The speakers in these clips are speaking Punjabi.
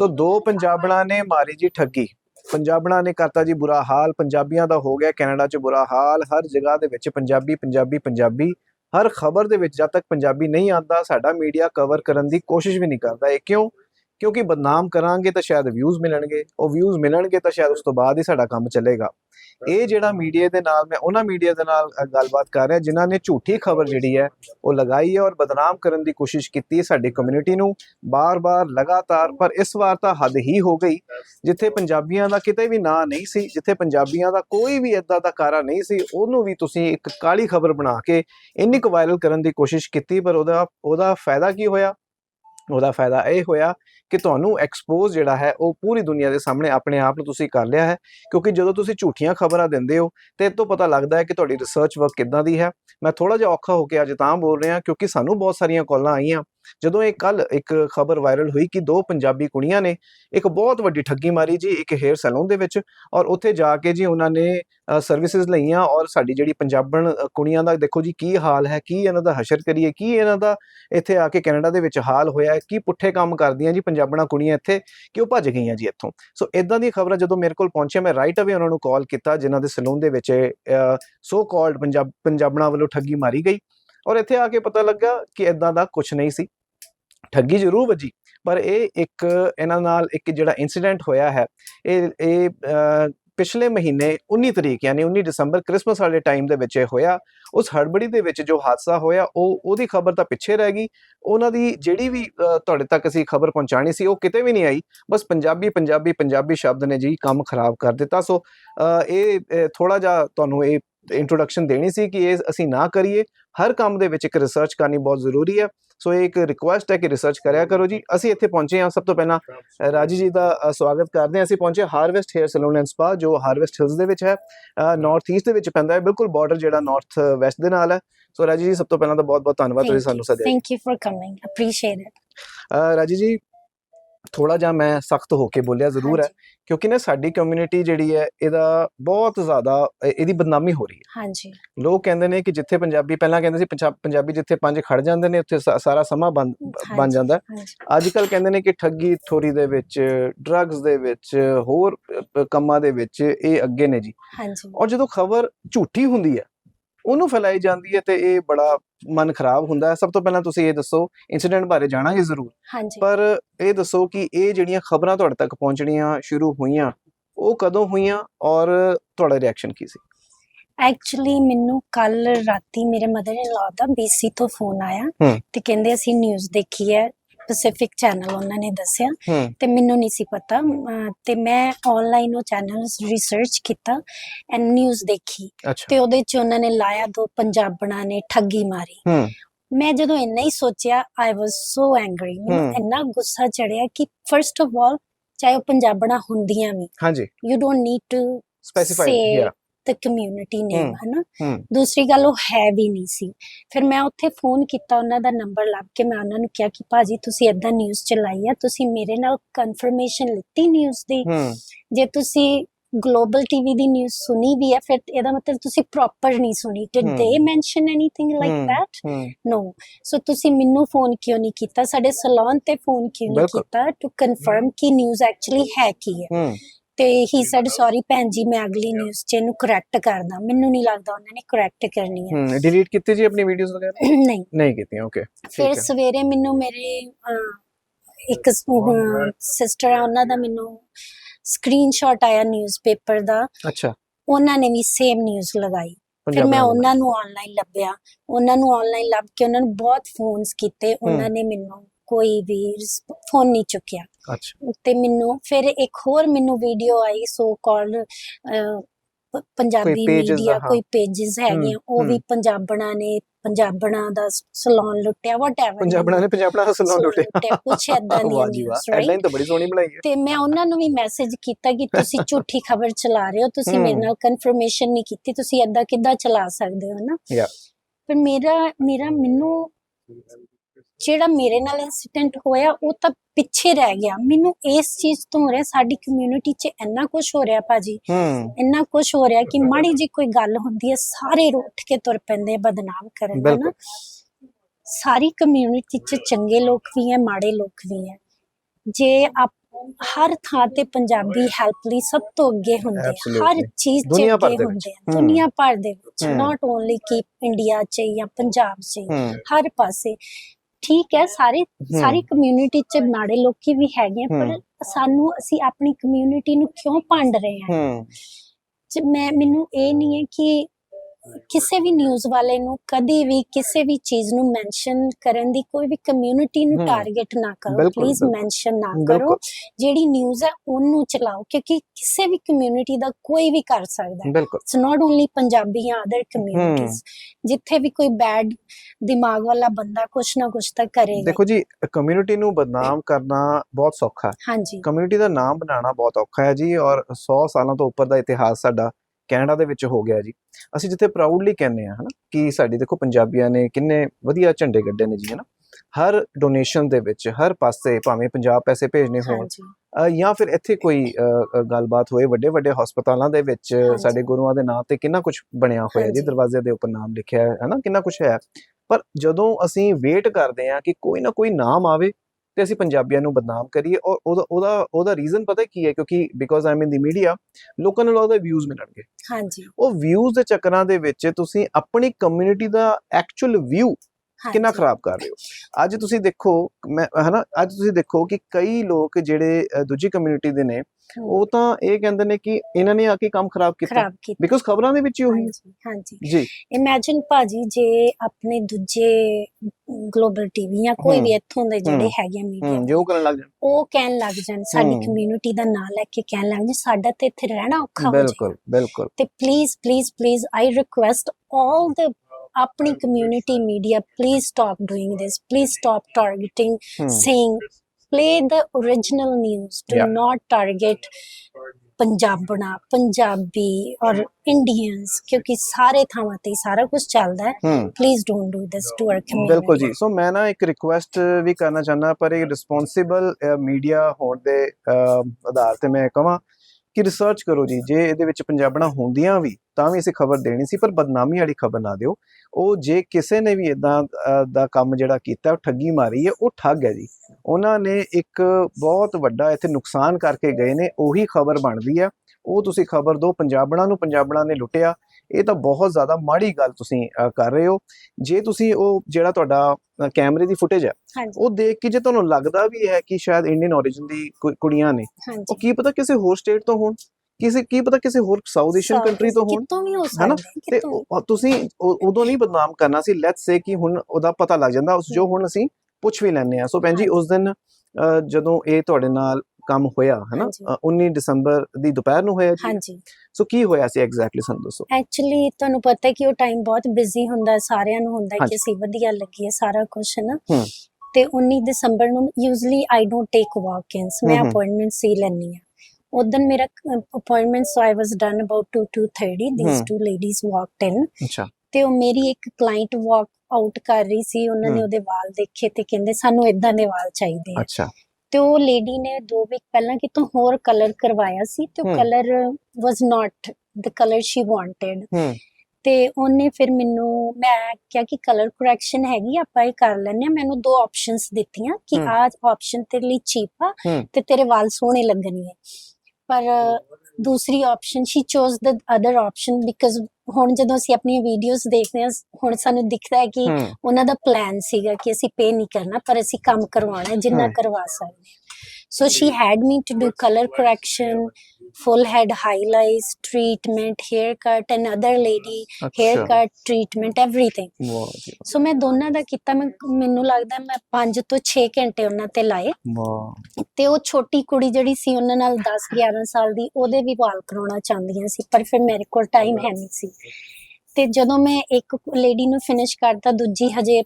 ਸੋ ਦੋ ਪੰਜਾਬਣਾਂ ਨੇ ਮਾਰੀ ਜੀ ਠੱਗੀ। ਪੰਜਾਬਣਾਂ ਨੇ ਕਰਤਾ ਜੀ ਬੁਰਾ ਹਾਲ। ਪੰਜਾਬੀਆਂ ਦਾ ਹੋ ਗਿਆ ਕੈਨੇਡਾ 'ਚ ਬੁਰਾ ਹਾਲ। ਹਰ ਜਗ੍ਹਾ ਦੇ ਵਿੱਚ ਪੰਜਾਬੀ ਪੰਜਾਬੀ ਪੰਜਾਬੀ। ਹਰ ਖਬਰ ਦੇ ਵਿੱਚ ਜਦ ਤੱਕ ਪੰਜਾਬੀ ਨਹੀਂ ਆਉਂਦਾ, ਸਾਡਾ ਮੀਡੀਆ ਕਵਰ ਕਰਨ ਦੀ ਕੋਸ਼ਿਸ਼ ਵੀ ਨਹੀਂ ਕਰਦਾ। ਇਹ ਕਿਉਂ? ਕਿਉਂਕਿ ਬਦਨਾਮ ਕਰਾਂਗੇ ਤਾਂ ਸ਼ਾਇਦ ਵਿਊਜ਼ ਮਿਲਣਗੇ, ਉਹ ਵਿਊਜ਼ ਮਿਲਣਗੇ ਤਾਂ ਸ਼ਾਇਦ ਉਸ ਤੋਂ ਬਾਅਦ ਹੀ ਸਾਡਾ ਕੰਮ ਚੱਲੇਗਾ। ਇਹ ਜਿਹੜਾ ਮੀਡੀਆ ਦੇ ਨਾਲ ਮੈਂ ਉਹਨਾਂ ਮੀਡੀਆ ਦੇ ਨਾਲ ਗੱਲਬਾਤ ਕਰ ਰਿਹਾ ਜਿਨ੍ਹਾਂ ਨੇ ਝੂਠੀ ਖਬਰ ਜਿਹੜੀ ਹੈ, ਉਹ ਲਗਾਈ ਹੈ ਔਰ ਬਦਨਾਮ ਕਰਨ ਦੀ ਕੋਸ਼ਿਸ਼ ਕੀਤੀ ਹੈ ਸਾਡੀ ਕਮਿਊਨਿਟੀ ਨੂੰ। ਬਾਰ-ਬਾਰ ਲਗਾਤਾਰ, ਪਰ ਇਸ ਵਾਰ ਤਾਂ ਹੱਦ ਹੀ ਹੋ ਗਈ, ਜਿੱਥੇ ਪੰਜਾਬੀਆਂ ਦਾ ਕਿਤੇ ਵੀ ਨਾਂ ਨਹੀਂ ਸੀ, ਜਿੱਥੇ ਪੰਜਾਬੀਆਂ ਦਾ ਕੋਈ ਵੀ ਇਦਾਂ ਦਾ ਕਾਰਾ ਨਹੀਂ ਸੀ, ਉਹਨੂੰ ਵੀ ਤੁਸੀਂ ਇੱਕ ਕਾਲੀ ਖਬਰ ਬਣਾ ਕੇ ਇੰਨੀ ਕੁ ਵਾਇਰਲ ਕਰਨ ਦੀ ਕੋਸ਼ਿਸ਼ ਕੀਤੀ, ਪਰ ਉਹਦਾ ਉਹਦਾ ਫਾਇਦਾ ਕੀ ਹੋਇਆ? ਉਹਦਾ ਫਾਇਦਾ ਇਹ ਹੋਇਆ ਕਿ ਤੁਹਾਨੂੰ ਐਕਸਪੋਜ਼ ਜਿਹੜਾ ਹੈ, ਉਹ ਪੂਰੀ ਦੁਨੀਆ ਦੇ ਸਾਹਮਣੇ ਆਪਣੇ ਆਪ ਨੂੰ ਤੁਸੀਂ ਕਰ ਲਿਆ ਹੈ, ਕਿਉਂਕਿ ਜਦੋਂ ਤੁਸੀਂ ਝੂਠੀਆਂ ਖਬਰਾਂ ਦਿੰਦੇ ਹੋ, ਤੇ ਇਹ ਤੋਂ ਪਤਾ ਲੱਗਦਾ ਹੈ ਕਿ ਤੁਹਾਡੀ ਰਿਸਰਚ ਵਰਕ ਕਿੱਦਾਂ ਦੀ ਹੈ। ਮੈਂ ਥੋੜਾ ਜਿਹਾ ਔਖਾ ਹੋ ਕੇ ਅੱਜ ਤਾਂ ਬੋਲ ਰਿਹਾ ਕਿਉਂਕਿ ਸਾਨੂੰ ਬਹੁਤ ਸਾਰੀਆਂ ਕਾਲਾਂ ਆਈਆਂ। ਜਦੋਂ ਇਹ ਕੱਲ ਇੱਕ ਖਬਰ ਵਾਇਰਲ ਹੋਈ ਕਿ ਦੋ ਪੰਜਾਬੀ ਕੁੜੀਆਂ ਨੇ ਇੱਕ ਬਹੁਤ ਵੱਡੀ ਠੱਗੀ ਮਾਰੀ ਜੀ ਇੱਕ ਹੇਅਰ ਸੈਲੂਨ ਦੇ ਵਿੱਚ ਔਰ ਉੱਥੇ ਜਾ ਕੇ ਜੀ ਉਹਨਾਂ ਨੇ ਸਰਵਿਸਿਜ਼ ਲਈਆਂ ਔਰ ਸਾਡੀ ਜਿਹੜੀ ਪੰਜਾਬਣ ਕੁੜੀਆਂ ਦਾ ਦੇਖੋ ਜੀ ਕੀ ਹਾਲ ਹੈ, ਕੀ ਇਹਨਾਂ ਦਾ ਹਸ਼ਰ ਕਰੀਏ, ਕੀ ਇਹਨਾਂ ਦਾ ਇੱਥੇ ਆ ਕੇ ਕੈਨੇਡਾ ਦੇ ਵਿੱਚ ਹਾਲ ਹੋਇਆ, ਕੀ ਪੁੱਠੇ ਕੰਮ ਕਰਦੀਆਂ ਜੀ ਪੰਜਾਬਣਾ ਕੁੜੀਆਂ ਇੱਥੇ ਕਿ ਉਹ ਭੱਜ ਗਈਆਂ ਜੀ ਇੱਥੋਂ? ਸੋ ਇਦਾਂ ਦੀਆਂ ਖਬਰਾਂ ਜਦੋਂ ਮੇਰੇ ਕੋਲ ਪਹੁੰਚਿਆ, ਮੈਂ ਰਾਈਟ ਅਵੇ ਉਹਨਾਂ ਨੂੰ ਕਾਲ ਕੀਤਾ, ਜਿਨ੍ਹਾਂ ਦੇ ਸਲੂਨ ਦੇ ਵਿੱਚ ਸੋ ਕਾਲਡ ਪੰਜਾਬ, ਪੰਜਾਬਣਾ ਵੱਲੋਂ ਠੱਗੀ ਮਾਰੀ ਗਈ। ਔਰ ਇੱਥੇ ਆ ਕੇ ਪਤਾ ਲੱਗਾ ਕਿ ਇਦਾਂ ਦਾ ਕੁਝ ਨਹੀਂ ਸੀ। ਠੱਗੀ ਜ਼ਰੂਰ ਵੱਜੀ, ਪਰ ਇਹ ਇੱਕ, ਇਹਨਾਂ ਨਾਲ ਇੱਕ ਜਿਹੜਾ ਇਨਸੀਡੈਂਟ ਹੋਇਆ ਹੈ, ਇਹ ਇਹ ਪਿਛਲੇ ਮਹੀਨੇ 19 ਤਰੀਕ, ਯਾਨੀ 19 ਦਸੰਬਰ ਕ੍ਰਿਸਮਸ ਵਾਲੇ ਟਾਈਮ ਦੇ ਵਿੱਚ ਇਹ ਹੋਇਆ। ਉਸ ਹੜਬੜੀ ਦੇ ਵਿੱਚ ਜੋ ਹਾਦਸਾ ਹੋਇਆ, ਉਹ, ਉਹਦੀ ਖਬਰ ਤਾਂ ਪਿੱਛੇ ਰਹਿ ਗਈ। ਉਹਨਾਂ ਦੀ ਜਿਹੜੀ ਵੀ ਤੁਹਾਡੇ ਤੱਕ ਅਸੀਂ ਖਬਰ ਪਹੁੰਚਾਣੀ ਸੀ, ਉਹ ਕਿਤੇ ਵੀ ਨਹੀਂ ਆਈ। ਬਸ ਪੰਜਾਬੀ ਪੰਜਾਬੀ ਪੰਜਾਬੀ ਸ਼ਬਦ ਨੇ ਜੀ ਕੰਮ ਖਰਾਬ ਕਰ ਦਿੱਤਾ। ਸੋ ਇਹ ਥੋੜਾ ਜਿਹਾ ਤੁਹਾਨੂੰ ਇਹ ਇੰਟਰੋਡਕਸ਼ਨ ਦੇਣੀ ਸੀ ਕਿ ਇਹ ਅਸੀਂ ਨਾ ਕਰੀਏ। ਹਰ ਕੰਮ ਦੇ ਵਿੱਚ ਇੱਕ ਰਿਸਰਚ ਕਰਨੀ ਬਹੁਤ ਜ਼ਰੂਰੀ ਹੈ। ਸੋ ਇਹ ਇੱਕ ਰਿਕੁਐਸਟ ਹੈ ਕਿ ਰਿਸਰਚ ਕਰਿਆ ਕਰੋ ਜੀ। ਅਸੀਂ ਇੱਥੇ ਪਹੁੰਚੇ ਹਾਂ। ਸਭ ਤੋਂ ਪਹਿਲਾਂ ਰਾਜੀ ਜੀ ਦਾ ਸਵਾਗਤ ਕਰਦੇ ਹਾਂ। ਅਸੀਂ ਪਹੁੰਚੇ Harvest hair salon and spa ਜੋ ਹਾਰਵੈਸਟ ਹਿਲਸ ਦੇ ਵਿੱਚ ਹੈ। ਨਾਰਥ ਈਸਟ ਦੇ ਵਿੱਚ ਪੈਂਦਾ ਹੈ। ਬਿਲਕੁਲ ਬਾਰਡਰ ਜਿਹੜਾ ਨਾਰਥ ਵੈਸਟ ਦੇ ਨਾਲ ਹੈ। ਸੋ ਰਾਜੀ ਜੀ ਸਭ ਤੋਂ ਪਹਿਲਾਂ ਤਾਂ ਬਹੁਤ ਬਹੁਤ ਧੰਨਵਾਦ ਤੁਸੀਂ ਸਾਨੂੰ ਸੱਦਿਆ Thank you for coming. Appreciate it. ਅ, ਰਾਜੀ ਜੀ ਥੋੜਾ ਜਿਹਾ ਮੈਂ ਸਖਤ ਹੋ ਕੇ ਬੋਲਿਆ ਜ਼ਰੂਰ ਹੈ ਕਿਉਂਕਿ ਨਾ ਸਾਡੀ ਕਮਿਊਨਿਟੀ ਜਿਹੜੀ ਹੈ ਇਹਦਾ ਬਹੁਤ ਜ਼ਿਆਦਾ ਇਹ- ਇਹਦੀ ਬਦਨਾਮੀ ਹੋ ਰਹੀ ਹੈ। ਹਾਂਜੀ। ਲੋਕ ਕਹਿੰਦੇ ਨੇ ਕਿ ਜਿੱਥੇ ਪੰਜਾਬੀ ਪਹਿਲਾਂ ਕਹਿੰਦੇ ਸੀ ਪੰਜਾ- ਪੰਜਾਬੀ ਜਿੱਥੇ ਪੰਜ ਖੜ ਜਾਂਦੇ ਨੇ ਉੱਥੇ ਸਾਰਾ ਸਮਾਂ ਬਣ ਜਾਂਦਾ ਅੱਜ ਕੱਲ ਕਹਿੰਦੇ ਨੇ ਕਿ ਠੱਗੀ ਠੋਰੀ ਦੇ ਵਿੱਚ ਡਰੱਗਸ ਦੇ ਵਿੱਚ ਹੋਰ ਕੰਮਾਂ ਦੇ ਵਿੱਚ ਇਹ ਅੱਗੇ ਨੇ ਜੀ। ਹਾਂਜੀ। ਔਰ ਜਦੋਂ ਖਬਰ ਝੂਠੀ ਹੁੰਦੀ ਹੈ ਉਹਨੂੰ ਫੈਲਾਈ ਜਾਂਦੀ ਹੈ ਤੇ ਇਹ ਬੜਾ ਮਨ ਖਰਾਬ ਹੁੰਦਾ ਹੈ। ਸਭ ਤੋਂ ਪਹਿਲਾਂ ਤੁਸੀਂ ਇਹ ਦੱਸੋ ਇਨਸੀਡੈਂਟ ਬਾਰੇ ਜਾਣਾਂਗੇ ਜ਼ਰੂਰ। ਹਾਂਜੀ। ਪਰ ਇਹ ਦੱਸੋ ਕਿ ਇਹ ਜਿਹੜੀਆਂ ਖਬਰਾਂ ਤੁਹਾਡੇ ਤੱਕ ਪਹੁੰਚਣੀਆਂ ਸ਼ੁਰੂ ਹੋਈਆਂ ਉਹ ਕਦੋਂ ਹੋਈਆਂ ਔਰ ਤੁਹਾਡਾ ਰਿਐਕਸ਼ਨ ਕੀ ਸੀ? ਐਕਚੁਅਲੀ ਮੈਨੂੰ ਕੱਲ ਰਾਤੀ ਮੇਰੇ ਮਦਰ ਇਨ ਲਾ ਦਾ BC ਤੋਂ ਫੋਨ ਆਇਆ ਹੂੰ। ਤੇ ਕਹਿੰਦੇ ਅਸੀਂ ਨਿਊਜ਼ ਦੇਖੀ ਹੈ ਪੈਸੀਫਿਕ ਚੈਨਲ ਉਹਨਾਂ ਨੇ ਦੱਸਿਆ ਤੇ ਮੈਨੂੰ ਨਹੀਂ ਸੀ ਪਤਾ। ਤੇ ਮੈਂ ਆਨਲਾਈਨ ਉਹ ਚੈਨਲਸ ਰਿਸਰਚ ਕੀਤਾ ਐਂਡ ਨਿਊਜ਼ ਦੇਖੀ। ਤੇ ਉਹਦੇ ਚ ਉਹਨਾਂ ਨੇ ਲਾਇਆ ਦੋ ਪੰਜਾਬਣਾ ਨੇ ਠੱਗੀ ਮਾਰੀ। ਮੈਂ ਜਦੋਂ ਇੰਨਾ ਹੀ ਸੋਚਿਆ ਆਈ ਵਾਸ ਸੋ ਐਂਗਰੀ ਮੈਨੂੰ। ਇੰਨਾ ਗੁੱਸਾ ਚੜਿਆ ਕਿ ਫਰਸਟ ਆਫ ਆਲ ਚਾਹੇ ਉਹ ਪੰਜਾਬਣਾ ਹੁੰਦੀਆਂ ਵੀ ਹਾਂਜੀ। ਯੂ ਡੋਨਟ ਨੀਡ ਟੂ ਯਾ ਦ ਕਮਿਊਨਿਟੀ ਨੇਮ। ਹਨਾ? ਦੂਸਰੀ ਗੱਲ ਉਹ ਹੈ ਵੀ ਨਹੀਂ ਸੀ। ਫਿਰ ਮੈਂ ਉੱਥੇ ਫੋਨ ਕੀਤਾ ਉਹਨਾਂ ਦਾ ਨੰਬਰ ਲੱਭ ਕੇ ਮੈਂ ਉਹਨਾਂ ਨੂੰ ਕਿਹਾ ਕਿ ਭਾਜੀ ਤੁਸੀਂ ਏਦਾਂ ਨਿਊਜ਼ ਚਲਾਈ ਆ ਤੁਸੀਂ ਮੇਰੇ ਨਾਲ ਕਨਫਰਮੇਸ਼ਨ ਲਿੱਤੀ ਨਿਊਜ਼ ਦੀ। ਜੇ ਤੁਸੀਂ ਗਲੋਬਲ ਟੀਵੀ ਦੀ ਨਿਊਜ਼ ਸੁਣੀ ਵੀ ਹੈ ਫਿਰ ਇਹਦਾ ਮਤਲਬ ਤੁਸੀਂ ਪ੍ਰੋਪਰ ਨਹੀਂ ਸੁਣੀ। Did. They mention anything like ਹੂੰ ਨੋ ਸੋ ਤੁਸੀਂ ਮੈਨੂੰ ਫੋਨ ਕਿਉਂ ਨਹੀਂ ਕੀਤਾ? ਸਾਡੇ ਸਲੂਨ ਤੇ ਫੋਨ ਕਿਉਂ ਨਹੀਂ। ਕੀਤਾ ਟੂ ਕਨਫਰਮ ਕਿ ਨਿਊਜ਼ ਐਕਚੁਅਲੀ ਹੈ ਕੀ ਹੂੰ। ਤੇ ਹੀ ਸੈਡ ਸੌਰੀ ਭੈਣ ਜੀ ਮੈਂ ਅਗਲੀ ਨਿਊਜ਼ 'ਚ ਇਹਨੂੰ ਕਰੈਕਟ ਕਰਦਾ। ਮੈਨੂੰ ਨਹੀਂ ਲੱਗਦਾ ਉਹਨਾਂ ਨੇ ਕਰੈਕਟ ਕਰਨੀ ਹੈ ਹੂੰ ਡਿਲੀਟ ਕੀਤੀ ਜੀ ਆਪਣੀ ਵੀਡੀਓਜ਼ ਵਗੈਰਾ? ਨਹੀਂ। ਨਹੀਂ ਕੀਤੀਆਂ ਓਕੇ ਫਿਰ ਸਵੇਰੇ ਮੈਨੂੰ ਮੇਰੇ ਅਹ, ਇੱਕ ਸਿਸਟਰ ਆ ਉਹਨਾਂ ਦਾ ਮੈਨੂੰ ਸਕਰੀਨਸ਼ਾਟ ਆਇਆ ਨਿਊਜ਼ਪੇਪਰ ਦਾ। ਅੱਛਾ। ਉਹਨਾਂ ਨੇ ਵੀ ਸੇਮ ਨਿਊਜ਼ ਲਗਾਈ। ਫਿਰ ਮੈਂ। ਉਹਨਾਂ ਨੂੰ ਆਨਲਾਈਨ ਲੱਭਿਆ। ਉਹਨਾਂ ਨੂੰ ਆਨਲਾਈਨ ਲੱਭ ਕੇ ਉਹਨਾਂ ਨੂੰ ਬਹੁਤ ਫੋਨਸ ਕੀਤੇ। ਉਹਨਾਂ ਨੇ ਮੈਨੂੰ ਕੋਈ ਵੀ ਫੋਨ ਨਹੀਂ ਚੁੱਕਿਆ ਅੱਛਾ ਤੇ ਮੈਨੂੰ ਫਿਰ ਇੱਕ ਹੋਰ ਮੈਨੂੰ ਵੀਡੀਓ ਆਈ ਸੋ ਕਾਲਡ ਪੰਜਾਬੀ ਦਾ, ਮੀਡੀਆ। ਕੋਈ ਪੇजेस ਹੈਗੇ ਉਹ ਵੀ ਪੰਜਾਬਣਾ ਨੇ ਪੰਜਾਬਣਾ ਦਾ ਸਲੋਨ ਲੁੱਟਿਆ ਵਟਐਵਰ ਪੰਜਾਬਣਾ ਨੇ ਪੰਜਾਬਣਾ ਦਾ ਸਲੋਨ ਲੁੱਟਿਆ news, ਵਾਹ right? ਹੈਡਲਾਈਨ ਤਾਂ ਬੜੀ ਸੋਹਣੀ ਬਣਾਈ ਹੈ ਤੇ ਮੈਂ ਉਹਨਾਂ ਨੂੰ ਵੀ ਮੈਸੇਜ ਕੀਤਾ ਕਿ ਤੁਸੀਂ ਝੂਠੀ ਖਬਰ ਚਲਾ ਰਹੇ ਹੋ ਤੁਸੀਂ ਮੇਰੇ। ਨਾਲ ਕਨਫਰਮੇਸ਼ਨ ਨਹੀਂ ਕੀਤੀ ਤੁਸੀਂ ਏਦਾਂ ਕਿੱਦਾਂ ਚਲਾ ਸਕਦੇ ਹੋ ਨਾ. ਪਰ ਮੇਰਾ ਮੇਰਾ ਮੈਨੂੰ ਜਿਹੜਾ ਮੇਰੇ ਨਾਲ ਇਨਸੀਡੈਂਟ ਹੋਇਆ ਉਹ ਤਾਂ ਪਿੱਛੇ ਰਹਿ ਗਿਆ। ਮੈਨੂੰ ਇਸ ਚੀਜ਼ ਤੋਂ ਹੋ ਰਿਹਾ ਸਾਡੀ ਕਮਿਊਨਿਟੀ 'ਚ ਇੰਨਾ ਕੁਝ ਹੋ ਰਿਹਾ ਭਾਜੀ। ਇੰਨਾ ਕੁਝ ਹੋ ਰਿਹਾ ਕਿ ਮਾੜੀ ਜੀ ਕੋਈ ਗੱਲ ਹੁੰਦੀ ਹੈ ਸਾਰੇ ਉੱਠ ਕੇ ਤੁਰ ਪੈਂਦੇ ਬਦਨਾਮ ਕਰਨ ਬਿਲਕੁਲ। ਨਾ। ਸਾਰੀ ਕਮਿਊਨਿਟੀ 'ਚ ਚੰਗੇ ਲੋਕ ਵੀ ਹੈ ਮਾੜੇ ਲੋਕ ਵੀ ਹੈ। ਜੇ ਆਪ ਹਰ ਥਾਂ ਤੇ ਪੰਜਾਬੀ ਹੈਲਪ ਲਈ ਸਭ ਤੋਂ ਅੱਗੇ ਹੁੰਦੇ ਆ ਹਰ. ਚੀਜ਼ 'ਚ ਅੱਗੇ ਦੇ ਹੁੰਦੇ ਆ। ਦੁਨੀਆ ਭਰ ਦੇ ਵਿੱਚ। ਨਾਟ ਓਨਲੀ ਕਿ ਇੰਡੀਆ 'ਚ ਜਾਂ ਪੰਜਾਬ 'ਚ ਹਰ ਪਾਸੇ। ਠੀਕ ਹੈ ਸਾਰੇ ਸਾਰੀ ਕਮਿਊਨਿਟੀ 'ਚ ਮਾੜੇ ਲੋਕੀ ਵੀ ਹੈਗੇ ਆ, ਪਰ। ਸਾਨੂੰ ਅਸੀਂ ਆਪਣੀ ਕਮਿਊਨਿਟੀ ਨੂੰ ਕਿਉਂ ਭੰਡ ਰਹੇ ਹਾਂ? ਚ- ਮੈਂ ਮੈਨੂੰ ਇਹ ਨਹੀਂ ਹੈ ਕਿ ਕਿਸੇ ਵੀ ਨਿਊਜ਼ ਵਾਲੇ ਨੂੰ ਕਦੀ ਵੀ ਕਿਸੇ ਵੀ ਚੀਜ਼ ਨੂੰ ਮੈਂਸ਼ਨ ਕਰਨ ਦੀ ਕੋਈ ਵੀ ਕਮਿਊਨਿਟੀ ਨੂੰ। ਟਾਰਗੇਟ ਨਾ ਕਰੋ ਪਲੀਜ਼। ਮੈਂਸ਼ਨ ਨਾ। ਕਰੋ। ਜਿਹੜੀ ਨਿਊਜ਼ ਹੈ ਉਹਨੂੰ ਚਲਾਓ ਕਿਉਂਕਿ ਕਿਸੇ ਵੀ ਕਮਿਊਨਿਟੀ ਦਾ ਕੋਈ ਵੀ ਕਰ ਸਕਦਾ ਹੈ। ਇਟਸ ਨਾਟ ਓਨਲੀ ਪੰਜਾਬੀ ਜਾਂ ਅਦਰ ਕਮਿਊਨਿਟੀਜ਼ ਜਿੱਥੇ ਵੀ ਕੋਈ ਬੈਡ ਦਿਮਾਗ ਵਾਲਾ ਬੰਦਾ ਕੁਛ ਨਾ ਕੁਛ ਤਾਂ ਕਰੇਗਾ ਦੇਖੋ ਜੀ ਕਮਿਊਨਿਟੀ ਨੂੰ ਬਦਨਾਮ ਕਰਨਾ ਬਹੁਤ ਸੌਖਾ ਹੈ। ਹਾਂਜੀ। ਕਮਿਊਨਿਟੀ ਦਾ ਨਾਮ ਬਣਾਉਣਾ ਬਹੁਤ ਔਖਾ ਹੈ ਜੀ ਔਰ 100 ਸਾਲਾਂ ਤੋਂ ਉੱਪਰ ਦਾ ਇਤਿਹਾਸ ਸਾਡਾ ਕੈਨੇਡਾ ਦੇ ਵਿੱਚ ਹੋ ਗਿਆ ਜੀ ਅਸੀਂ ਜਿੱਥੇ ਪ੍ਰਾਊਡਲੀ ਕਹਿੰਦੇ ਆ ਹਨਾ ਕਿ ਸਾਡੀ ਦੇਖੋ ਪੰਜਾਬੀਆਂ ਨੇ ਕਿੰਨੇ ਵਧੀਆ ਝੰਡੇ ਗੱਡੇ ਨੇ ਜੀ ਹਨਾ ਹਰ ਡੋਨੇਸ਼ਨ ਦੇ ਵਿੱਚ ਹਰ ਪਾਸੇ ਭਾਵੇਂ ਪੰਜਾਬ ਪੈਸੇ ਭੇਜਣੇ ਹੋਣ ਜਾਂ ਫਿਰ ਇੱਥੇ ਕੋਈ ਗੱਲਬਾਤ ਹੋਏ ਵੱਡੇ ਵੱਡੇ ਹਸਪਤਾਲਾਂ ਦੇ ਵਿੱਚ। ਸਾਡੇ ਗੁਰੂਆਂ ਦੇ ਨਾਂ ਤੇ ਕਿੰਨਾ ਕੁਝ ਬਣਿਆ ਹੋਇਆ ਜੀ। ਦਰਵਾਜ਼ੇ ਦੇ ਉੱਪਰ ਨਾਮ ਲਿਖਿਆ ਹੈ ਹਨਾ ਕਿੰਨਾ ਕੁਝ ਹੈ ਪਰ ਜਦੋਂ ਅਸੀਂ ਵੇਟ ਕਰਦੇ ਹਾਂ ਕਿ ਕੋਈ ਨਾ ਕੋਈ ਨਾਮ ਆਵੇ ਤੇ ਅਸੀਂ ਪੰਜਾਬੀਆਂ ਨੂੰ ਬਦਨਾਮ ਕਰੀਏ ਔਰ ਉਹਦਾ ਉਹਦਾ ਉਹਦਾ ਰੀਜ਼ਨ ਪਤਾ ਕੀ ਹੈ? ਕਿਉਂਕਿ because I am in the media ਲੋਕਾਂ ਨੂੰ ਉਹਦੇ ਵਿਊਜ਼ ਮਿਲਣਗੇ। ਹਾਂਜੀ। ਉਹ ਵਿਊਜ਼ ਦੇ ਚੱਕਰਾਂ ਦੇ ਵਿੱਚ ਤੁਸੀਂ ਆਪਣੀ ਕਮਿਊਨਿਟੀ ਦਾ ਐਕਚੁਅਲ ਵਿਊ ਕਿੰਨਾ। ਖਰਾਬ ਕਰ ਰਹੇ ਹੋ? ਅੱਜ ਤੁਸੀਂ ਦੇਖੋ ਮੈਂ ਹਨਾ ਅੱਜ ਤੁਸੀਂ ਦੇਖੋ ਕਿ ਕਈ ਲੋਕ ਜਿਹੜੇ ਦੂਜੀ ਕਮਿਊਨਿਟੀ ਦੇ ਨੇ ਉਹ ਤਾਂ ਇਹ ਕਹਿੰਦੇ ਨੇ ਕਿ ਇਹਨਾਂ ਨੇ ਆ ਕੇ ਕੰਮ ਖਰਾਬ ਕੀਤਾ। ਬਿਕੋਜ਼ ਖਬਰਾਂ ਦੇ ਵਿੱਚ ਹੀ ਉਹੀ ਹਾਂਜੀ ਜੀ। ਇਮੇਜਿਨ ਭਾਜੀ ਜੇ ਆਪਣੇ ਦੂਜੇ ਗਲੋਬਲ ਟੀਵੀ ਜਾਂ ਕੋਈ ਵੀ ਇੱਥੋਂ ਦੇ ਜਿਹੜੇ ਹੈਗੇ ਮੀਡੀਆ ਜੋ ਕਰਨ ਲੱਗ ਜਾਣ। ਉਹ ਕਹਿਣ ਲੱਗ ਜਾਣ ਸਾਡੀ। ਕਮਿਊਨਿਟੀ ਦਾ ਨਾਂ ਲੈ ਕੇ ਕਹਿਣ ਲੱਗ ਜਾਣ ਸਾਡਾ ਤੇ ਇੱਥੇ ਰਹਿਣਾ ਔਖਾ ਹੋ ਜਾਏ। ਬਿਲਕੁਲ ਬਿਲਕੁਲ। ਤੇ please please please I request all the ਆਪਣੀ community media please stop doing please stop targeting ਹੂੰ। saying play the original news do Yeah. not target ਪੰਜਾਬਣਾ ਪੰਜਾਬੀ ਔਰ ਇੰਡੀਅਨਸ ਕਿਉਂਕਿ ਸਾਰੇ ਥਾਵਾਂ ਤੇ ਸਾਰਾ ਕੁਝ ਚੱਲਦਾ ਹੈ। Please don't do this to our community ਬਿਲਕੁਲ ਜੀ। ਸੋ ਮੈਂ ਨਾ ਇੱਕ ਰਿਕੁਐਸਟ ਵੀ ਕਰਨਾ ਚਾਹੁੰਦਾ ਪਰ ਇਹ ਰਿਸਪੌਂਸਿਬਲ ਮੀਡੀਆ ਹੋਣ ਦੇ ਆਧਾਰ ਤੇ ਮੈਂ ਕਹਾਂ ਕਿ ਰਿਸਰਚ ਕਰੋ ਜੀ, ਜੇ ਇਹਦੇ ਵਿੱਚ ਪੰਜਾਬਣਾ ਹੁੰਦੀਆਂ ਵੀ, ਤਾਂ ਵੀ ਅਸੀਂ ਖਬਰ ਦੇਣੀ ਸੀ, ਪਰ ਬਦਨਾਮੀ ਵਾਲੀ ਖਬਰ ਨਾ ਦਿਓ। ਉਹ ਜੇ ਕਿਸੇ ਨੇ ਵੀ ਇਦਾਂ ਦਾ ਕੰਮ ਜਿਹੜਾ ਕੀਤਾ, ਉਹ ਠੱਗੀ ਮਾਰੀ ਹੈ, ਉਹ ਠੱਗ ਹੈ ਜੀ। ਉਹਨਾਂ ਨੇ ਇੱਕ ਬਹੁਤ ਵੱਡਾ ਇੱਥੇ ਨੁਕਸਾਨ ਕਰਕੇ ਗਏ ਨੇ, ਉਹੀ ਖਬਰ ਬਣਦੀ ਹੈ ਉਹ ਤੁਸੀਂ ਖਬਰ ਦਿਓ, ਪੰਜਾਬਣਾ ਨੂੰ ਪੰਜਾਬਣਾ ਨੇ ਲੁੱਟਿਆ ਇਹ ਤਾਂ ਬਹੁਤ ਜ਼ਿਆਦਾ ਮਾੜੀ ਗੱਲ ਤੁਸੀਂ ਕਰ ਰਹੇ ਹੋ। ਜੇ ਤੁਸੀਂ ਉਹ ਜਿਹੜਾ ਤੁਹਾਡਾ ਕੈਮਰੇ ਦੀ ਫੁਟੇਜ ਹੈ ਉਹ ਦੇਖ ਕੇ ਜੇ ਤੁਹਾਨੂੰ ਲੱਗਦਾ ਵੀ ਹੈ ਕਿ ਸ਼ਾਇਦ ਇੰਡੀਅਨ origin ਦੀ ਕੁੜੀਆਂ ਨੇ ਉਹ ਕੀ ਪਤਾ ਕਿਸੇ ਹੋਰ ਸਟੇਟ ਤੋਂ ਹੋਣ? ਕਿਸੇ ਕੀ ਪਤਾ ਕਿਸੇ ਹੋਰ ਸਾਊਥ ਏਸ਼ੀਅਨ ਕੰਟਰੀ ਤੋਂ ਹੋਣ? ਕਿਤੋਂ ਵੀ ਹੋ ਹਨਾ? ਸਕਦਾ ਹੈ, ਤੇ ਤੁਸੀਂ ਉਦੋਂ ਨਹੀਂ ਬਦਨਾਮ ਕਰਨਾ ਸੀ। ਲੈਟਸ ਸੇ ਕਿ ਹੁਣ ਉਹਦਾ ਪਤਾ ਲੱਗ ਜਾਂਦਾ ਉਸ ਜੋ ਹੁਣ ਅਸੀਂ ਪੁੱਛ ਵੀ ਲੈਂਦੇ ਆ ਸੋ ਭੈਣ ਜੀ ਉਸ ਦਿਨ ਜਦੋਂ ਇਹ ਤੁਹਾਡੇ ਨਾਲ ਕੰਮ ਹੋਇਆ ਹਨਾ ਹਾਂਜੀ। ਅਹ, 19 ਦਸੰਬਰ ਦੀ ਦੁਪਹਿਰ ਨੂੰ ਹੋਇਆ ਜੀ ਹਾਂਜੀ ਸੋ ਕੀ ਹੋਇਆ ਸੀ ਐਗਜ਼ੈਕਟਲੀ ਸਾਨੂੰ ਦੱਸੋ ਐਕਚੁਅਲੀ ਤੁਹਾਨੂੰ ਪਤਾ ਹੈ ਕਿ ਉਹ ਟਾਈਮ ਬਹੁਤ ਬਿਜ਼ੀ ਹੁੰਦਾ ਹੈ ਸਾਰਿਆਂ ਨੂੰ ਹੁੰਦਾ ਹੈ ਹਾਂਜੀ। ਕਿ ਅਸੀਂ ਵਧੀਆ ਲੱਗੀਏ ਸਾਰਾ ਕੁਝ ਹੈ ਨਾ। ਤੇ 19 ਦਸੰਬਰ ਨੂੰ ਯੂਜ਼ਲੀ ਆਈ ਡੋਨਟ ਟੇਕ ਵਾਕ-ਇਨਸ ਮੈਂ ਹਮ ਹਮ। ਅਪਾਇੰਟਮੈਂਟ ਸੀ ਲੈਣੀ ਆ ਉਦੋਂ ਮੇਰਾ appointment so I was done about 2 to 30 this hmm. Two ladies walked in ਅੱਛਾ ਤੇ ਉਹ ਮੇਰੀ ਇੱਕ ਕਲਾਇੰਟ ਵਾਕ ਆਊਟ ਕਰ ਰਹੀ ਸੀ ਉਹਨਾਂ ਨੇ ਹਮ। ਉਹਦੇ ਵਾਲ ਦੇਖੇ ਤੇ ਕਹਿੰਦੇ ਸਾਨੂੰ ਇਦਾਂ ਦੇ ਵਾਲ ਚਾਹੀਦੇ ਆ ਅੱਛਾ ਤੇ ਉਹ ਲੇਡੀ ਨੇ ਦੋ ਵੀਕ ਪਹਿਲਾਂ ਕਿਤੋਂ ਹੋਰ ਕਲਰ ਕਰਵਾਇਆ ਸੀ ਤੇ ਉਹ। Colour was not the colour she wanted ਤੇ ਉਹਨੇ ਫਿਰ ਮੈਨੂੰ ਮੈਂ ਕਿਹਾ ਕਿ ਕਲਰ ਕਰੈਕਸ਼ਨ ਹੈਗੀ ਆਪਾਂ ਇਹ ਕਰ ਲੈਂਦੇ ਆ ਮੈਨੂੰ ਦੋ ਆਪਸ਼ਨਸ ਦਿੱਤੀਆਂ ਕਿ। ਆਹ ਆਪਸ਼ਨ ਤੇਰੇ ਲਈ ਚੀਪ ਆ। ਤੇ ਤੇਰੇ ਵਾਲ ਸੋਹਣੇ ਲੱਗਣਗੇ ਪਰ ਦੂਸਰੀ option she chose the other option because ਹੁਣ ਜਦੋਂ ਅਸੀਂ ਆਪਣੀਆਂ ਵੀਡੀਓਜ਼ ਦੇਖਦੇ ਹਾਂ ਹੁਣ ਸਾਨੂੰ ਦਿਖਦਾ ਹੈ ਕਿ ਉਹਨਾਂ ਦਾ ਪਲਾਨ ਸੀਗਾ ਕਿ ਅਸੀਂ ਪੇ ਨਹੀਂ ਕਰਨਾ ਪਰ ਅਸੀਂ ਕੰਮ ਕਰਵਾਉਣਾ ਹੈ ਜਿੰਨਾ। ਕਰਵਾ ਸਕਦੇ ਹਾਂ so she had me to do colour correction full head highlights treatment haircut and other lady ਅੱਛਾ haircut treatment everything. ਵਾਹ ਜੀ ਸੋ ਮੈਂ ਦੋਨਾਂ ਦਾ ਕੀਤਾ ਮੈਂ ਮੈਨੂੰ ਲੱਗਦਾ ਮੈਂ 5 ਤੋਂ 6 ਘੰਟੇ ਉਹਨਾਂ ਤੇ ਲਾਏ। ਵਾਹ। ਤੇ ਉਹ ਛੋਟੀ ਕੁੜੀ ਜਿਹੜੀ ਸੀ ਉਹਨਾਂ ਨਾਲ 10 11 ਸਾਲ ਦੀ ਉਹਦੇ ਵੀ ਵਾਲ ਕਰਾਉਣਾ ਚਾਹੁੰਦੀਆਂ ਸੀ ਪਰ ਫਿਰ ਮੇਰੇ ਕੋਲ ਟਾਈਮ ਹੈ ਨਹੀਂ ਸੀ। ਤੇ ਜਦੋਂ ਮੈਂ ਇੱਕ ਲੇਡੀ ਨੂੰ ਫਿਨਿਸ਼ ਕਰਤਾ ਦੂਜੀ ਹਜੇ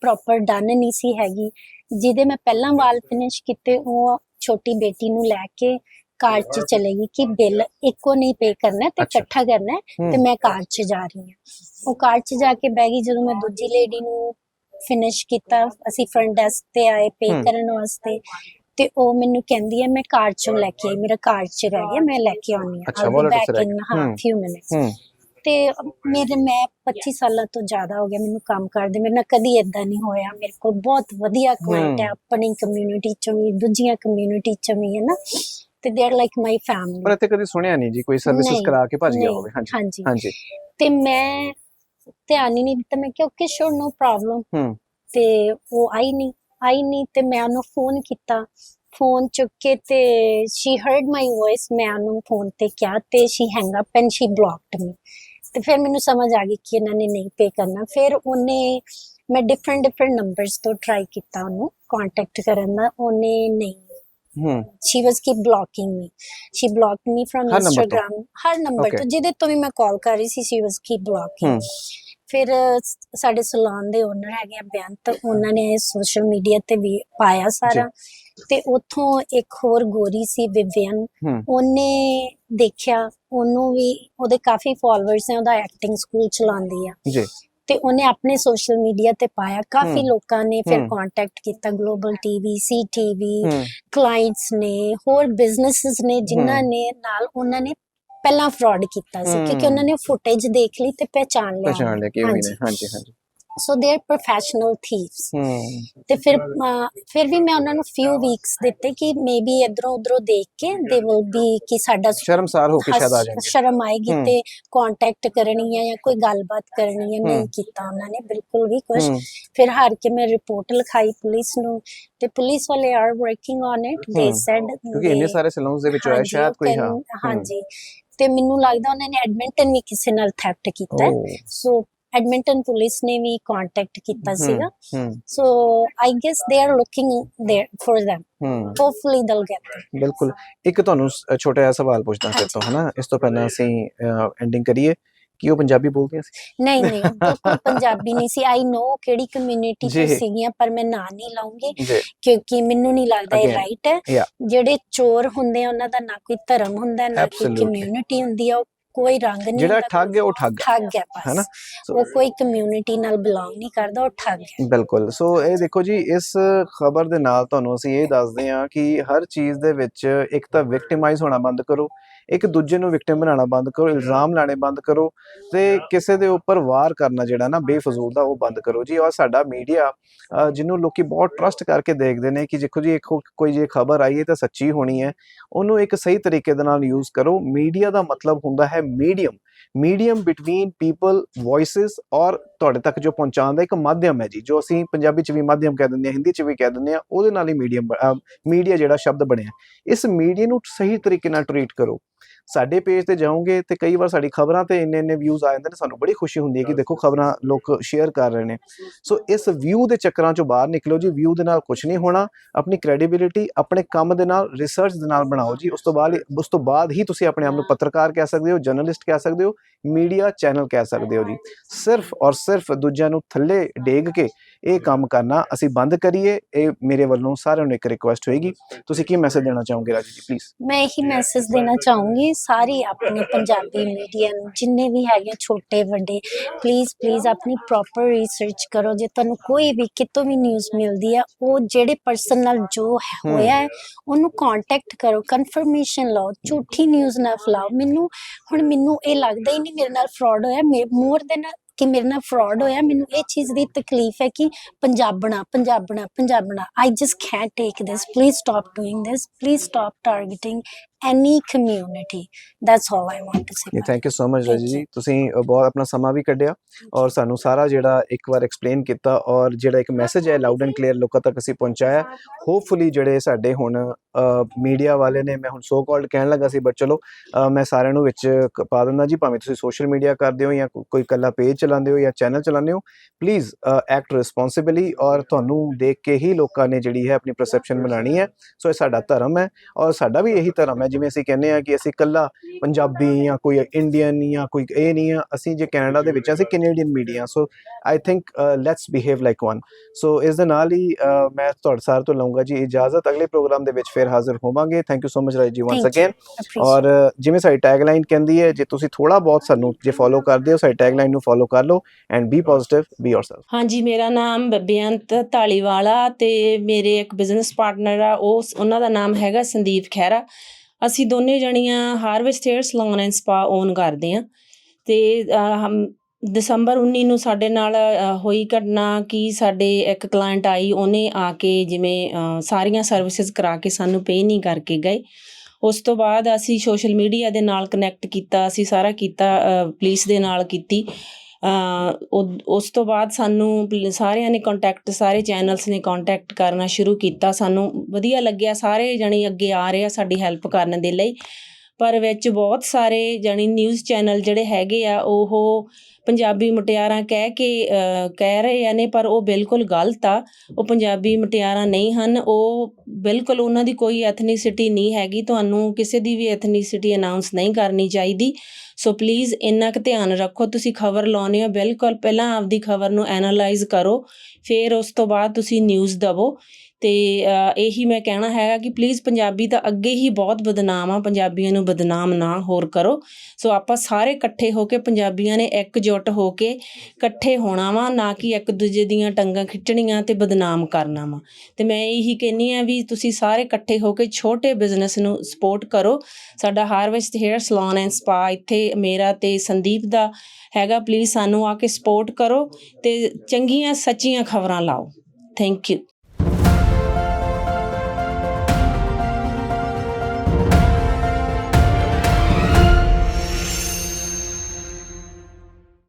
ਪ੍ਰੋਪਰ ਡਨ ਨਹੀਂ ਸੀ ਹੈਗੀ ਜਿਹਦੇ ਮੈਂ ਪਹਿਲਾਂ ਵਾਲ ਫਿਨਿਸ਼ ਕੀਤੇ ਉਹ ਛੋਟੀ ਬੇਟੀ ਨੂੰ ਲੈ ਕੇ ਕਾਰ 'ਚ ਚਲੇਗੀ ਕਿ ਬਿੱਲ ਇੱਕੋ ਨਹੀਂ ਪੇ ਕਰਨਾ ਤੇ। ਇਕੱਠਾ ਕਰਨਾ। ਤੇ ਮੈਂ ਕਾਰ 'ਚ ਜਾ ਰਹੀ ਹਾਂ ਉਹ ਕਾਰ 'ਚ ਜਾ ਕੇ ਬਹਿ ਗਈ ਜਦੋਂ ਮੈਂ ਦੂਜੀ ਲੇਡੀ ਨੂੰ ਫਿਨਿਸ਼ ਕੀਤਾ ਅਸੀਂ ਫਰੰਟ ਡੈਸਕ ਤੇ ਆਏ ਪੇ। ਕਰਨ ਵਾਸਤੇ ਤੇ ਉਹ ਮੈਨੂੰ ਕਹਿੰਦੀ ਹੈ ਮੈਂ ਕਾਰ 'ਚੋਂ ਲੈ ਕੇ ਆਈ ਮੇਰਾ ਕਾਰ 'ਚ ਰਹਿ ਗਿਆ ਮੈਂ ਲੈ ਕੇ ਆਉਣੀ ਆ ਅੱਛਾ, in ਗਿਆ। ਹਾਂ minutes ਹੂੰ ਤੇ ਮੇਰੇ ਮੈਂ 25 ਸਾਲਾਂ ਤੋਂ ਜ਼ਿਆਦਾ ਹੋ ਗਿਆ ਮੈਨੂੰ ਕੰਮ ਕਰਦੇ ਮੇਰੇ ਨਾਲ ਕਦੀ ਇਦਾਂ ਨਹੀਂ ਹੋਇਆ। ਮੇਰੇ ਕੋਲ ਬਹੁਤ ਵਧੀਆ ਕੁਆਲਿਟੀ ਹੈ। ਆਪਣੀ ਕਮਿਊਨਿਟੀ ਚ ਵੀ ਦੂਜੀਆਂ ਕਮਿਊਨਿਟੀ ਚ ਵੀ ਹੈ ਨਾ। ਤੇ ਦੇ ਆਰ ਲਾਈਕ ਮਾਈ ਪਰ ਫੈਮਿਲੀ ਇੱਥੇ ਕਦੀ ਸੁਣਿਆ ਨਹੀਂ ਜੀ ਕੋਈ ਸਰਵਿਸਿਜ਼ ਕਰਾ ਕੇ ਭੱਜ ਗਿਆ ਹੋਵੇ। ਹਾਂਜੀ ਹਾਂਜੀ। ਹਾਂਜੀ। ਤੇ ਮੈਂ ਧਿਆਨ ਹੀ ਨਹੀਂ ਦਿੱਤਾ ਮੈਂ ਕਿਹਾ ਓਕੇ ਸ਼ੋਰ ਨੋ ਪ੍ਰੋਬਲਮ ਹੂੰ। ਤੇ ਉਹ ਆਈ ਨਹੀਂ ਆਈ ਨਹੀਂ ਤੇ ਮੈਂ ਉਹਨੂੰ ਫੋਨ ਕੀਤਾ। ਫੋਨ ਚੁੱਕ ਕੇ ਤੇ ਸ਼ੀ ਹਰਡ ਮਾਈ ਵੌਇਸ ਮੈਂ ਉਹਨੂੰ ਫੋਨ ਤੇ ਕਿਹਾ ਤੇ she hang up and she blocked me ਤੇ ਫਿਰ ਮੈਨੂੰ ਸਮਝ ਆ ਗਈ ਕਿ ਇਹਨਾਂ ਨੇ ਨਹੀਂ ਪੇ ਕਰਨਾ। ਫਿਰ ਉਹਨੇ ਮੈਂ ਡਿਫਰੈਂਟ ਡਿਫਰੈਂਟ ਨੰਬਰਸ ਤੋਂ ਟਰਾਈ ਕੀਤਾ ਉਹਨੂੰ ਕੰਟੈਕਟ ਕਰਨ ਦਾ। ਉਹਨੇ ਨਹੀਂ। ਹੂੰ। She was keep blocking me she blocked me from her number ਤੋਂ? instagram her number. ਤੋਂ ਜਿਹਦੇ ਤੋਂ ਵੀ ਮੈਂ ਕਾਲ ਕਰ ਰਹੀ ਸੀ was keep blocking ਹੂੰ। ਫਿਰ ਸਾਡੇ ਸਲੂਨ ਦੇ ਓਨਰ ਹੈਗੇ ਆ ਬੇਅੰਤ ਉਹਨਾਂ ਨੇ ਸੋਸ਼ਲ ਮੀਡੀਆ ਤੇ ਵੀ ਪਾਇਆ ਸਾਰਾ ਤੇ ਉੱਥੋਂ ਇੱਕ ਹੋਰ ਗੋਰੀ ਸੀ ਵਿਵਿਅਨ ਉਹਨੇ ਦੇਖਿਆ ਉਹਨੂੰ ਵੀ ਉਹਦੇ ਕਾਫੀ ਫਾਲੋਅਰਸ ਨੇ ਉਹਦਾ ਐਕਟਿੰਗ ਸਕੂਲ ਚਲਾਉਂਦੀ ਆ। ਜੀ। ਤੇ ਉਹਨੇ ਆਪਣੇ ਸੋਸ਼ਲ ਮੀਡੀਆ ਤੇ ਪਾਇਆ ਕਾਫੀ ਲੋਕਾਂ ਨੇ ਫਿਰ। ਕੰਟੈਕਟ ਕੀਤਾ Global TV C TV clients ਨੇ ਹੋਰ ਬਿਜ਼ਨੈਸਸ ਨੇ ਜਿਨ੍ਹਾਂ। ਨੇ ਨਾਲ ਉਹਨਾਂ ਨੇ ਪਹਿਲਾਂ ਫਰਾਡ ਕੀਤਾ ਸੀ ਕਿਉਂਕਿ। ਉਹਨਾਂ ਨੇ ਫੁਟੇਜ ਦੇਖ ਲਈ ਤੇ ਪਹਿਚਾਨ ਲਿਆ। ਪਛਾਣ ਲਿਆ ਕਿ ਉਹ ਹੀ ਨੇ। ਹਾਂਜੀ। ਹਾਂਜੀ ਸੋ ਦੇ ਆਰ ਪ੍ਰੋਫੈਸ਼ਨਲ ਥੀਵਸ ਹੂੰ। ਤੇ ਫਿਰ ਅਹ, ਫਿਰ ਵੀ ਮੈਂ ਉਹਨਾਂ ਨੂੰ ਫਿਊ ਵੀਕਸ ਦਿੱਤੇ ਕਿ ਮੇਬੀ ਇਧਰੋਂ ਉਧਰੋਂ ਦੇਖ ਕੇ ਦੇ ਵਿਲ ਬੀ ਕਿ ਸਾਡਾ ਸ਼ਰਮਸਾਰ ਹੋ ਕੇ ਸ਼ਾਇਦ ਆ ਜਾਣਗੇ। ਸ਼ਰਮ ਆਏਗੀ ਹਮ। ਤੇ ਕੰਟੈਕਟ ਕਰਨੀ ਹੈ ਜਾਂ ਕੋਈ ਗੱਲਬਾਤ ਕਰਨੀ ਹੈ ਨਹੀਂ ਹਮ। ਕੀਤਾ ਉਹਨਾਂ ਨੇ ਬਿਲਕੁਲ ਵੀ ਕੁਝ ਹੂੰ। ਫਿਰ ਹਾਰ ਕੇ ਮੈਂ ਰਿਪੋਰਟ ਲਿਖਾਈ ਪੁਲਿਸ ਨੂੰ ਤੇ ਪੁਲਿਸ ਵਾਲੇ ਆਰ ਵਰਕਿੰਗ ਔਨ ਇਟ ਦੇ ਹਮ, ਸੈਡ ਕਿਉਂਕਿ ਇੰਨੇ ਸਾਰੇ ਸਲੂਨਸ ਦੇ ਵਿੱਚ ਹੋਇਆ ਸ਼ਾਇਦ ਕੋਈ ਹਾਂ। ਹਾਂਜੀ। ਤੇ ਮੈਨੂੰ ਲੱਗਦਾ ਉਹਨਾਂ ਨੇ ਐਡਮਿੰਟਨ ਵੀ ਕਿਸੇ ਨਾਲ ਥੈਫਟ ਕੀਤਾ ਸੋ ਐਡਮਿੰਟਨ ਪੁਲਿਸ ਨੇ ਵੀ ਕੰਟੈਕਟ ਕੀਤਾ ਸੀਗਾ। So I guess they are looking there for them. Hopefully they'll get ਬਿਲਕੁਲ। ਇੱਕ ਤੁਹਾਨੂੰ ਛੋਟਾ ਜਿਹਾ ਸਵਾਲ ਪੁੱਛਦਾ ਫਿਰ ਤੋਂ ਹਨਾ? ਇਸ ਤੋਂ ਪਹਿਲਾਂ ਅਸੀਂ ਐਂਡਿੰਗ ਕਰੀਏ। ਕਿ ਉਹ ਪੰਜਾਬੀ ਬੋਲਦੀਆਂ ਸੀ ਨਹੀਂ ਨਹੀਂ ਉਹ ਬਿਲਕੁਲ ਪੰਜਾਬੀ ਨਹੀਂ ਸੀ ਆਈ ਨੋ ਕਿਹੜੀ ਕਮਿਊਨਿਟੀ। ਤੋਂ ਸੀਗੀਆਂ ਪਰ ਮੈਂ ਨਾਂ ਨਹੀਂ ਲਾਉਂਗੀ ਕਿਉਂਕਿ ਮੈਨੂੰ ਨਹੀਂ ਲੱਗਦਾ ਇਹ ਰਾਈਟ ਹੈ. ਜਿਹੜੇ ਚੋਰ ਹੁੰਦੇ ਆ ਉਹਨਾਂ ਦਾ ਨਾ ਕੋਈ ਧਰਮ ਹੁੰਦਾ ਨਾ ਕੋਈ. ਕਮਿਊਨਿਟੀ ਹੁੰਦੀ ਆ ਉਹ ਕੋਈ ਰੰਗ ਨਹੀਂ ਜਿਹੜਾ ਠੱਗ ਹੈ ਉਹ ਠੱਗ ਹੈ। ਠੱਗ ਹੈ ਬਸ। ਹੈਨਾ? ਉਹ ਕੋਈ ਕਮਿਊਨਿਟੀ ਨਾਲ ਬਿਲੋਂਗ ਨਹੀਂ ਕਰਦਾ ਉਹ ਠੱਗ ਹੈ। ਬਿਲਕੁਲ। ਸੋ ਇਹ ਦੇਖੋ ਜੀ ਇਸ ਖਬਰ ਦੇ ਨਾਲ ਤੁਹਾਨੂੰ ਅਸੀਂ ਇਹ ਦੱਸਦੇ ਹਾਂ ਕਿ ਹਰ ਚੀਜ਼ ਦੇ ਵਿੱਚ ਇੱਕ ਤਾਂ ਵਿਕਟਿਮਾਈਜ਼ ਹੋਣਾ ਬੰਦ ਕਰੋ ਇੱਕ ਦੂਜੇ ਨੂੰ ਵਿਕਟਿਮ ਬਣਾਉਣਾ ਬੰਦ ਕਰੋ ਇਲਜ਼ਾਮ ਲਾਣੇ ਬੰਦ ਕਰੋ ਤੇ ਕਿਸੇ ਦੇ ਉੱਪਰ ਵਾਰ ਕਰਨਾ ਜਿਹੜਾ ਨਾ ਬੇਫਜ਼ੂਲ ਦਾ ਉਹ ਬੰਦ ਕਰੋ ਜੀ। ਔਰ ਸਾਡਾ ਮੀਡੀਆ ਜਿਹਨੂੰ ਲੋਕੀ ਬਹੁਤ ਟਰਸਟ ਕਰਕੇ ਦੇਖਦੇ ਨੇ ਕਿ ਦੇਖੋ ਜੀ ਇੱਕ ਕੋਈ ਜੇ ਖਬਰ ਆਈ ਹੈ ਤਾਂ ਸੱਚੀ ਹੋਣੀ ਹੈ ਉਹਨੂੰ ਇੱਕ ਸਹੀ ਤਰੀਕੇ ਦੇ ਨਾਲ ਯੂਜ਼ ਕਰੋ। ਮੀਡੀਆ ਦਾ ਮਤਲਬ ਹੁੰਦਾ ਹੈ medium medium between people voices ਔਰ ਤੁਹਾਡੇ ਤੱਕ ਜੋ ਪਹੁੰਚਾਉਣ ਦਾ ਇੱਕ ਮਾਧਿਅਮ ਹੈ ਜੀ, ਜੋ ਅਸੀਂ ਪੰਜਾਬੀ ਚ ਵੀ ਮਾਧਿਅਮ ਕਹਿ ਦਿੰਦੇ ਹਾਂ, ਹਿੰਦੀ ਚ ਵੀ ਕਹਿ ਦਿੰਦੇ ਹਾਂ, ਉਹਦੇ ਨਾਲ ਹੀ ਮੀਡੀਅਮ ਮੀਡੀਆ ਜਿਹੜਾ ਸ਼ਬਦ ਬਣਿਆ। ਇਸ ਮੀਡੀਆ ਨੂੰ ਸਹੀ ਤਰੀਕੇ ਨਾਲ ਟਰੀਟ ਕਰੋ। ਸਾਡੇ ਪੇਜ ਤੇ ਜਾਓਗੇ ਤੇ ਕਈ ਵਾਰ ਸਾਡੀ ਖਬਰਾਂ ਤੇ ਇੰਨੇ ਇੰਨੇ ਵਿਊਜ਼ ਆ ਜਾਂਦੇ ਨੇ, ਸਾਨੂੰ ਬੜੀ ਖੁਸ਼ੀ ਹੁੰਦੀ ਹੈ ਕਿ ਦੇਖੋ ਖਬਰਾਂ ਲੋਕ ਸ਼ੇਅਰ ਕਰ ਰਹੇ ਨੇ। ਸੋ ਇਸ ਵਿਊ ਦੇ ਚੱਕਰਾਂ ਚੋਂ ਬਾਹਰ ਨਿਕਲੋ ਜੀ ਵਿਊ ਦੇ ਨਾਲ ਕੁਝ ਨਹੀਂ ਹੋਣਾ, ਆਪਣੀ ਕ੍ਰੈਡੀਬਿਲਿਟੀ ਆਪਣੇ ਕੰਮ ਦੇ ਨਾਲ ਰਿਸਰਚ ਦੇ ਨਾਲ ਬਣਾਓ ਜੀ। ਉਸ ਤੋਂ ਬਾਅਦ ਉਸ ਤੋਂ ਬਾਅਦ ਹੀ ਤੁਸੀਂ ਆਪਣੇ ਆਪ ਨੂੰ ਪੱਤਰਕਾਰ ਕਹਿ ਸਕਦੇ ਹੋ ਜਰਨਲਿਸਟ ਕਹਿ ਸਕਦੇ ਹੋ ਮੀਡੀਆ ਚੈਨਲ ਕਹਿ ਸਕਦੇ ਹੋ ਜੀ। ਸਿਰਫ ਔਰ ਸਿਰਫ ਦੂਜਿਆਂ ਨੂੰ ਥੱਲੇ ਡੇਗ ਕੇ ਇਹ ਕੰਮ ਕਰਨਾ ਅਸੀਂ ਬੰਦ ਕਰੀਏ ਇਹ ਮੇਰੇ ਵੱਲੋਂ ਸਾਰਿਆਂ ਨੂੰ ਇੱਕ ਰਿਕੁਐਸਟ ਹੋਏਗੀ। ਤੁਸੀਂ ਕੀ ਮੈਸੇਜ ਦੇਣਾ ਚਾਹੋਗੇ ਰਾਜੂ ਜੀ ਪਲੀਜ਼ ਮੈਂ ਇਹੀ ਮੈਸੇਜ ਦੇਣਾ ਚਾਹੂੰਗੀ ਸਾਰੀ ਆਪਣੀ ਪੰਜਾਬੀ ਮੀਡੀਆ ਨੂੰ ਜਿੰਨੇ ਵੀ ਹੈਗੇ ਛੋਟੇ ਵੱਡੇ ਪਲੀਜ਼ ਪਲੀਜ਼ ਆਪਣੀ ਪ੍ਰੋਪਰ ਰਿਸਰਚ ਕਰੋ। ਜੇ ਤੁਹਾਨੂੰ ਕੋਈ ਵੀ ਕਿਤੋਂ ਵੀ ਨਿਊਜ਼ ਮਿਲਦੀ ਹੈ ਉਹ ਜਿਹੜੇ ਪਰਸਨ ਨਾਲ ਜੋ ਹੈ-। ਹੋਇਆ ਹੈ ਉਹਨੂੰ ਕੰਟੈਕਟ ਕਰੋ ਕਨਫਰਮੇਸ਼ਨ ਲਓ ਝੂਠੀ ਨਿਊਜ਼ ਨਾ ਫੈਲਾਓ। ਮੈਨੂੰ ਹੁਣ ਮੈਨੂੰ ਇਹ ਲੱਗਦਾ ਹੀ ਨਹੀਂ ਮੇਰੇ ਨਾਲ ਫਰਾਡ ਹੋਇਆ। ਮੋਰ ਦੇ ਨਾਲ ਕਿ ਮੇਰੇ ਨਾਲ ਫਰਾਡ ਹੋਇਆ, ਮੈਨੂੰ ਇਹ ਚੀਜ਼ ਦੀ ਤਕਲੀਫ ਹੈ ਕਿ ਪੰਜਾਬਣਾ ਪੰਜਾਬਣਾ ਪੰਜਾਬਣਾ। I just can't take this please stop doing this please stop targeting any community that's all I want to say thank you so much Thank Raju ji ਤੁਸੀਂ ਬਹੁਤ ਆਪਣਾ ਸਮਾਂ ਵੀ ਕੱਢਿਆ ਔਰ ਸਾਨੂੰ ਸਾਰਾ ਜਿਹੜਾ ਇੱਕ ਵਾਰ ਐਕਸਪਲੇਨ ਕੀਤਾ ਔਰ ਜਿਹੜਾ ਇੱਕ ਮੈਸੇਜ ਹੈ ਲਾਊਡ ਐਂਡ ਕਲੀਅਰ ਲੋਕਾਂ ਤੱਕ ਅਸੀਂ ਪਹੁੰਚਾਇਆ ਹੋਪਫੁਲੀ ਜਿਹੜੇ ਸਾਡੇ ਹੁਣ ਮੀਡੀਆ ਵਾਲੇ ਨੇ ਮੈਂ ਹੁਣ ਸੋ ਕਾਲਡ ਕਹਿਣ ਲੱਗਾ ਸੀ ਬਟ ਚਲੋ ਮੈਂ ਸਾਰਿਆਂ ਨੂੰ ਵਿੱਚ ਪਾ ਦਿੰਦਾ ਜੀ ਭਾਵੇਂ ਤੁਸੀਂ ਸੋਸ਼ਲ ਮੀਡੀਆ ਕਰਦੇ ਹੋ ਜਾਂ ਕੋਈ ਕੱਲਾ ਪੇਜ ਚਲਾਉਂਦੇ ਹੋ ਜਾਂ ਚੈਨਲ ਚਲਾਉਂਦੇ ਹੋ ਪਲੀਜ਼ ਐਕਟ ਰਿਸਪੌਂਸਿਬਲੀ ਔਰ ਤੁਹਾਨੂੰ ਦੇਖ ਕੇ ਹੀ ਲੋਕਾਂ ਨੇ ਜਿਹੜੀ ਹੈ ਆਪਣੀ ਪਰਸੈਪਸ਼ਨ ਬਣਾਣੀ ਹੈ ਸੋ ਇਹ ਸਾਡਾ ਧਰਮ ਹੈ ਔਰ ਸਾਡਾ ਵੀ ਇਹੀ ਧਰਮ ਹੈ ਜਿਵੇਂ ਅਸੀਂ ਕਹਿੰਦੇ ਆ ਕਿ ਅਸੀਂ ਕੱਲਾ ਪੰਜਾਬੀ ਜਾਂ ਕੋਈ ਇੰਡੀਅਨ ਜਾਂ ਕੋਈ ਇਹ ਨਹੀਂ ਆ ਅਸੀਂ ਜੇ ਕੈਨੇਡਾ ਦੇ ਵਿੱਚ ਅਸੀਂ Canadian media so I think let's behave like one so ਇਸ ਦੇ ਨਾਲ ਹੀ ਅ, ਮੈਂ ਤੁਹਾਡੇ ਸਾਰ ਤੋਂ ਲਵਾਂਗਾ ਜੀ ਇਜਾਜ਼ਤ। ਅਗਲੇ ਪ੍ਰੋਗਰਾਮ ਦੇ ਵਿੱਚ ਫਿਰ ਹਾਜ਼ਰ ਹੋਵਾਂਗੇ। Thank you so much Raj ji once. Again ਔਰ ਅ, ਜਿਵੇਂ ਸਾਡੀ ਟੈਗਲਾਈਨ ਕਹਿੰਦੀ ਹੈ ਜੇ ਤੁਸੀਂ ਥੋੜਾ ਬਹੁਤ ਸਾਨੂੰ ਜੇ ਫੋਲੋ ਕਰਦੇ ਹੋ ਸਾਡੀ ਟੈਗਲਾਈਨ ਨੂੰ ਫੋਲੋ ਕਰ ਲਓ and be positive be yourself. ਹਾਂਜੀ ਮੇਰਾ ਨਾਮ ਬੇਅੰਤ ਢਾਲੀਵਾਲਾ ਤੇ ਮੇਰੇ ਇੱਕ ਬਿਜ਼ਨਸ ਪਾਰਟਨਰ ਆ ਉਹ ਉਹਨਾਂ ਦਾ ਨਾਮ ਹੈਗਾ ਸੰਦੀਪ ਖਹਿਰਾ। ਅਸੀਂ ਦੋਨੇ ਜਣੀਆਂ Harvest Hair Salon and Spa own ਕਰਦੇ ਆ ਤੇ ਹਮ, ਦਸੰਬਰ 19 ਨੂੰ ਸਾਡੇ ਨਾਲ ਹੋਈ ਘਟਨਾ ਕਿ ਸਾਡੇ ਇੱਕ ਕਲਾਇੰਟ ਆਈ, ਉਹਨੇ ਆ ਕੇ ਜਿਵੇਂ ਸਾਰੀਆਂ ਸਰਵਿਸਿਜ਼ ਕਰਾ ਕੇ ਸਾਨੂੰ ਪੇ ਨਹੀਂ ਕਰਕੇ ਗਏ। ਉਸ ਤੋਂ ਬਾਅਦ ਅਸੀਂ ਸੋਸ਼ਲ ਮੀਡੀਆ ਦੇ ਨਾਲ ਕਨੈਕਟ ਕੀਤਾ, ਅਸੀਂ ਸਾਰਾ ਕੀਤਾ ਪੁਲਿਸ ਦੇ ਨਾਲ ਕੀਤੀ। ਉਸ ਤੋਂ ਬਾਅਦ ਸਾਨੂੰ ਪੁਲ- ਸਾਰਿਆਂ ਨੇ ਕੰਟੈਕਟ ਸਾਰੇ ਚੈਨਲਸ ਨੇ ਕੰਟੈਕਟ ਕਰਨਾ ਸ਼ੁਰੂ ਕੀਤਾ। ਸਾਨੂੰ ਵਧੀਆ ਲੱਗਿਆ, ਸਾਰੇ ਜਣੇ ਅੱਗੇ ਆ ਰਹੇ ਆ ਸਾਡੀ ਹੈਲਪ ਕਰਨ ਦੇ ਲਈ। ਪਰ ਵਿੱਚ ਬਹੁਤ ਸਾਰੇ ਜਾਣੀ ਨਿਊਜ਼ ਚੈਨਲ ਜਿਹੜੇ ਹੈਗੇ ਆ, ਉਹ ਪੰਜਾਬੀ ਮੁਟਿਆਰਾਂ ਕਹਿ ਕੇ ਕਹਿ ਰਹੇ ਆ ਨੇ, ਪਰ ਉਹ ਬਿਲਕੁਲ ਗਲਤ ਆ। ਉਹ ਪੰਜਾਬੀ ਮੁਟਿਆਰਾਂ ਨਹੀਂ ਹਨ। ਉਹ ਬਿਲਕੁਲ ਉਹਨਾਂ ਦੀ ਕੋਈ ਐਥਨੀਸਿਟੀ ਨਹੀਂ ਹੈਗੀ। ਤੁਹਾਨੂੰ ਕਿਸੇ ਦੀ ਵੀ ਐਥਨੀਸਿਟੀ ਅਨਾਉਂਸ ਨਹੀਂ ਕਰਨੀ ਚਾਹੀਦੀ। ਸੋ ਪਲੀਜ਼ ਇੰਨਾ ਕੁ ਧਿਆਨ ਰੱਖੋ। ਤੁਸੀਂ ਖਬਰ ਲਾਉਣੀ ਹੋ, ਬਿਲਕੁਲ ਪਹਿਲਾਂ ਆਪਦੀ ਖਬਰ ਨੂੰ ਐਨਾਲਾਈਜ਼ ਕਰੋ। ਫਿਰ ਉਸ ਤੋਂ ਬਾਅਦ ਤੁਸੀਂ ਨਿਊਜ਼ ਦਵੋ। ਤੇ ਇਹੀ ਮੈਂ ਕਹਿਣਾ ਹੈਗਾ ਕਿ ਪਲੀਜ਼ ਪੰਜਾਬੀ ਤਾਂ ਅੱਗੇ ਹੀ ਬਹੁਤ ਬਦਨਾਮ ਆ, ਪੰਜਾਬੀਆਂ ਨੂੰ ਬਦਨਾਮ ਨਾ ਹੋਰ ਕਰੋ। ਸੋ ਆਪਾਂ ਸਾਰੇ ਇਕੱਠੇ ਹੋ ਕੇ ਪੰਜਾਬੀਆਂ ਨੇ ਇਕਜੁੱਟ ਹੋ ਕੇ ਇਕੱਠੇ ਹੋਣਾ ਵਾ, ਨਾ ਕਿ ਇੱਕ ਦੂਜੇ ਦੀਆਂ ਟੰਗਾਂ ਖਿੱਚਣੀਆਂ ਤੇ ਬਦਨਾਮ ਕਰਨਾ ਵਾ। ਤੇ ਮੈਂ ਇਹੀ ਕਹਿੰਨੀ ਆ ਵੀ ਤੁਸੀਂ ਸਾਰੇ ਇਕੱਠੇ ਹੋ ਕੇ ਛੋਟੇ ਬਿਜ਼ਨਸ ਨੂੰ ਸਪੋਰਟ ਕਰੋ। ਸਾਡਾ Harvest Hair Salon and Spa ਇੱਥੇ ਮੇਰਾ ਤੇ ਸੰਦੀਪ ਦਾ ਹੈਗਾ ਪਲੀਜ਼ ਸਾਨੂੰ ਆ ਕੇ ਸਪੋਰਟ ਕਰੋ ਤੇ ਚੰਗੀਆਂ ਸੱਚੀਆਂ ਖਬਰਾਂ ਲਾਓ। Thank you